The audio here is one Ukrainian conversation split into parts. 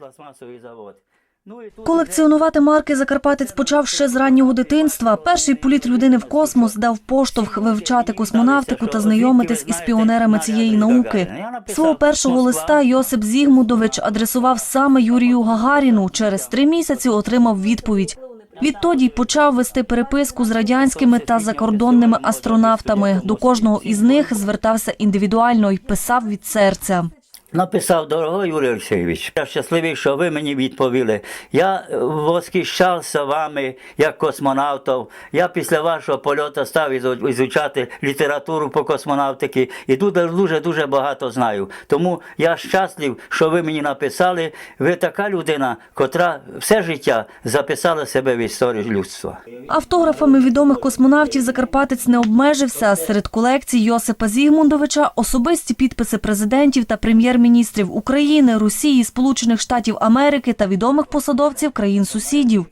пластмасовий завод. Ну, і тут Колекціонувати марки Закарпатець почав ще з раннього дитинства. Перший політ людини в космос дав поштовх вивчати космонавтику та знайомитись із піонерами цієї науки. Свого першого листа Йосип Зігмудович адресував саме Юрію Гагаріну. Через три місяці отримав відповідь. Відтоді почав вести переписку з радянськими та закордонними астронавтами. До кожного із них звертався індивідуально й писав від серця. Написав, дорогой Юрій Олексійович, я щасливий, що ви мені відповіли. Я е, восхищався вами як космонавтом. Я після вашого польоту став ізу- ізучати літературу по космонавтики і дуже дуже багато знаю. Тому я щаслив, що ви мені написали. Ви така людина, котра все життя записала себе в історію людства. Автографами відомих космонавтів Закарпатець не обмежився. Серед колекцій Йосипа Зігмундовича особисті підписи президентів та прем'єр-міністрів України, Росії, Сполучених Штатів Америки та відомих посадовців країн-сусідів.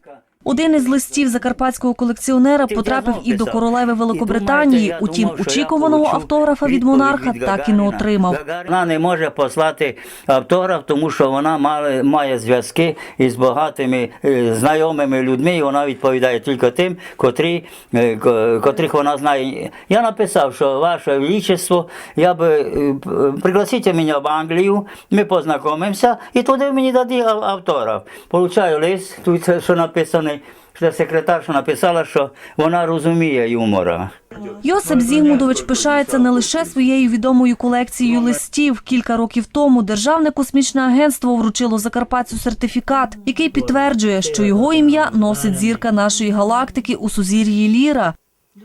Один із листів закарпатського колекціонера потрапив і до королеви Великобританії. Утім, очікуваного автографа від монарха так і не отримав. Вона не може послати автограф, тому що вона має, має зв'язки із багатими е, знайомими людьми, і вона відповідає тільки тим, котрі, е, котрих вона знає. Я написав, що ваше величество, я би е, п- пригласите мене в Англію, ми познайомимося, і туди мені даді ав- автограф. Получаю лист, тут що написаний. що Секретарша написала, що вона розуміє юмора. Йосип Зігмудович пишається не лише своєю відомою колекцією листів. Кілька років тому Державне космічне агентство вручило Закарпатцю сертифікат, який підтверджує, що його ім'я носить зірка нашої галактики у сузір'ї Ліра.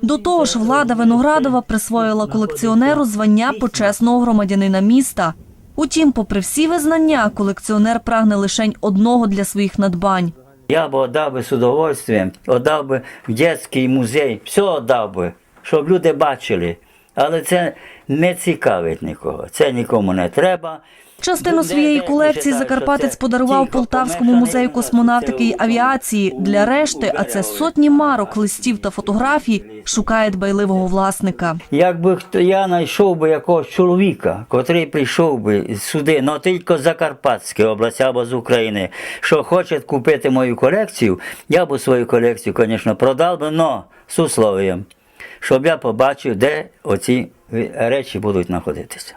До того ж, влада Виноградова присвоїла колекціонеру звання почесного громадянина міста. Утім, попри всі визнання, колекціонер прагне лишень одного для своїх надбань. Я б отдав би з удовольствием, отдав би в дитячий музей, все отдав би, щоб люди бачили. Але це не цікавить нікого, це нікому не треба. Частину своєї колекції Закарпатець подарував Полтавському музею космонавтики й авіації. Для решти, а це сотні марок, листів та фотографій, шукає дбайливого власника. Якби хто я знайшов би якогось чоловіка, котрий прийшов би сюди, ну тільки з Закарпатської області або з України, що хоче купити мою колекцію, я б свою колекцію, звісно, продав би, але з условием, щоб я побачив, де оці речі будуть знаходитися.